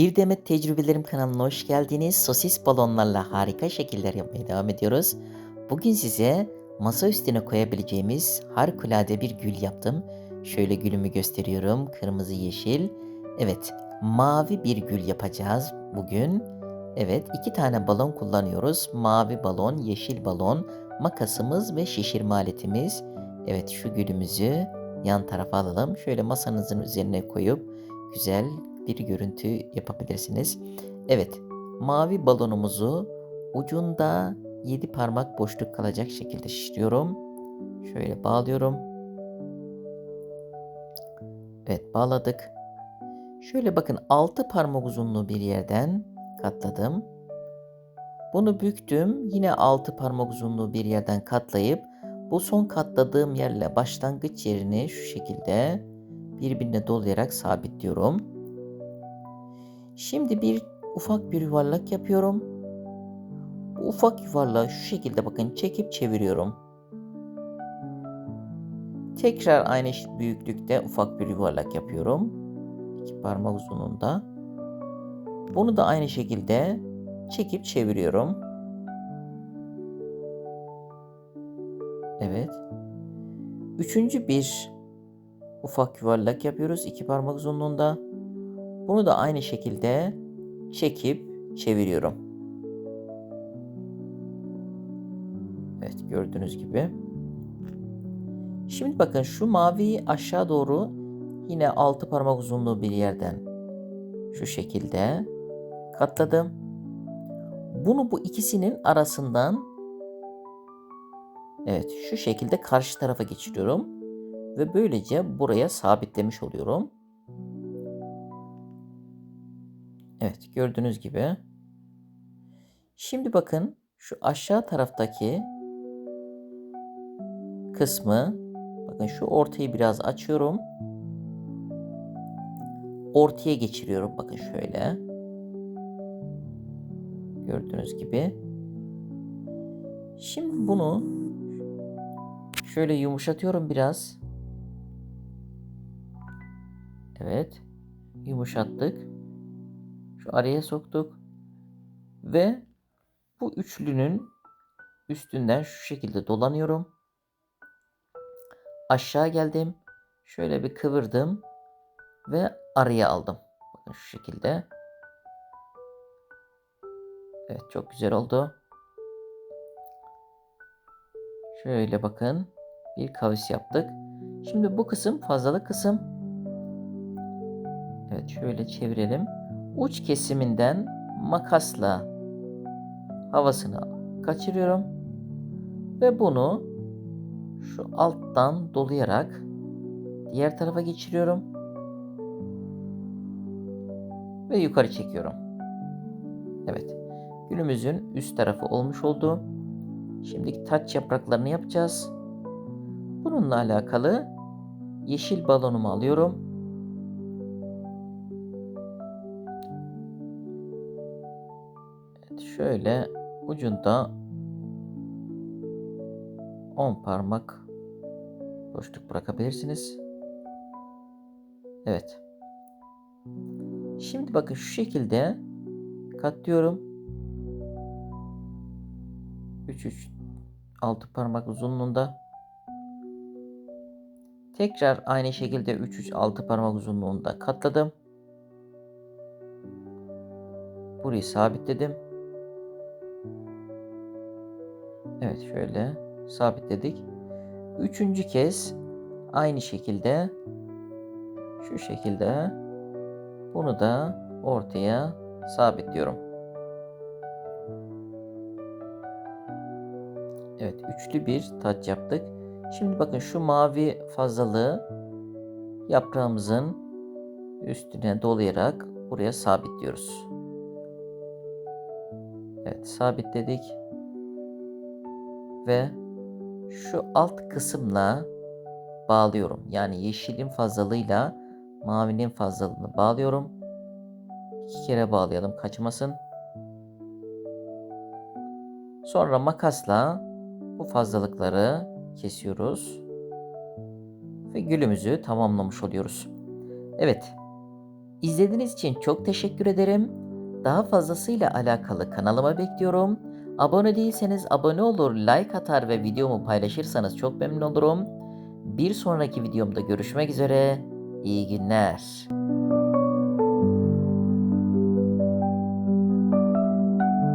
Bir Demet Tecrübelerim kanalına hoş geldiniz. Sosis balonlarla harika şekiller yapmaya devam ediyoruz. Bugün size masa üstüne koyabileceğimiz harikulade bir gül yaptım. Şöyle gülümü gösteriyorum. Kırmızı yeşil. Evet, mavi bir gül yapacağız bugün. Evet, iki tane balon kullanıyoruz. Mavi balon, yeşil balon, makasımız ve şişirme aletimiz. Evet, şu gülümüzü yan tarafa alalım. Şöyle masanızın üzerine koyup güzel bir görüntü yapabilirsiniz. Evet, mavi balonumuzu ucunda 7 parmak boşluk kalacak şekilde şişiriyorum. Şöyle bağlıyorum. Evet, bağladık. Şöyle bakın 6 parmak uzunluğu bir yerden katladım. Bunu büktüm. Yine 6 parmak uzunluğu bir yerden katlayıp bu son katladığım yerle başlangıç yerini şu şekilde birbirine dolayarak sabitliyorum. Şimdi bir ufak bir yuvarlak yapıyorum. Bu ufak yuvarlağı şu şekilde bakın çekip çeviriyorum. Tekrar aynı büyüklükte ufak bir yuvarlak yapıyorum. İki parmak uzunluğunda. Bunu da aynı şekilde çekip çeviriyorum. Evet. Üçüncü bir ufak yuvarlak yapıyoruz iki parmak uzunluğunda. Bunu da aynı şekilde çekip çeviriyorum. Evet gördüğünüz gibi. Şimdi bakın şu maviyi aşağı doğru yine altı parmak uzunluğu bir yerden şu şekilde katladım. Bunu bu ikisinin arasından evet şu şekilde karşı tarafa geçiriyorum ve böylece buraya sabitlemiş oluyorum. Evet gördüğünüz gibi. Şimdi bakın şu aşağı taraftaki kısmı bakın şu ortayı biraz açıyorum. Ortaya geçiriyorum bakın şöyle. Gördüğünüz gibi. Şimdi bunu şöyle yumuşatıyorum biraz. Evet. Yumuşattık. Araya soktuk. Ve bu üçlünün üstünden şu şekilde dolanıyorum. Aşağı geldim. Şöyle bir kıvırdım. Ve araya aldım. Bakın şu şekilde. Evet çok güzel oldu. Şöyle bakın. Bir kavis yaptık. Şimdi bu kısım fazlalık kısım. Evet şöyle çevirelim uç kesiminden makasla havasını kaçırıyorum ve bunu şu alttan dolayarak diğer tarafa geçiriyorum ve yukarı çekiyorum. Evet. Gülümüzün üst tarafı olmuş oldu. Şimdi taç yapraklarını yapacağız. Bununla alakalı yeşil balonumu alıyorum şöyle ucunda 10 parmak boşluk bırakabilirsiniz. Evet. Şimdi bakın şu şekilde katlıyorum. 3 3 6 parmak uzunluğunda. Tekrar aynı şekilde 3 3 6 parmak uzunluğunda katladım. Burayı sabitledim. Evet şöyle sabitledik. Üçüncü kez aynı şekilde şu şekilde bunu da ortaya sabitliyorum. Evet üçlü bir taç yaptık. Şimdi bakın şu mavi fazlalığı yaprağımızın üstüne dolayarak buraya sabitliyoruz. Evet sabitledik ve şu alt kısımla bağlıyorum. Yani yeşilin fazlalığıyla mavinin fazlalığını bağlıyorum. İki kere bağlayalım kaçmasın. Sonra makasla bu fazlalıkları kesiyoruz. Ve gülümüzü tamamlamış oluyoruz. Evet. İzlediğiniz için çok teşekkür ederim. Daha fazlasıyla alakalı kanalıma bekliyorum. Abone değilseniz abone olur, like atar ve videomu paylaşırsanız çok memnun olurum. Bir sonraki videomda görüşmek üzere. İyi günler.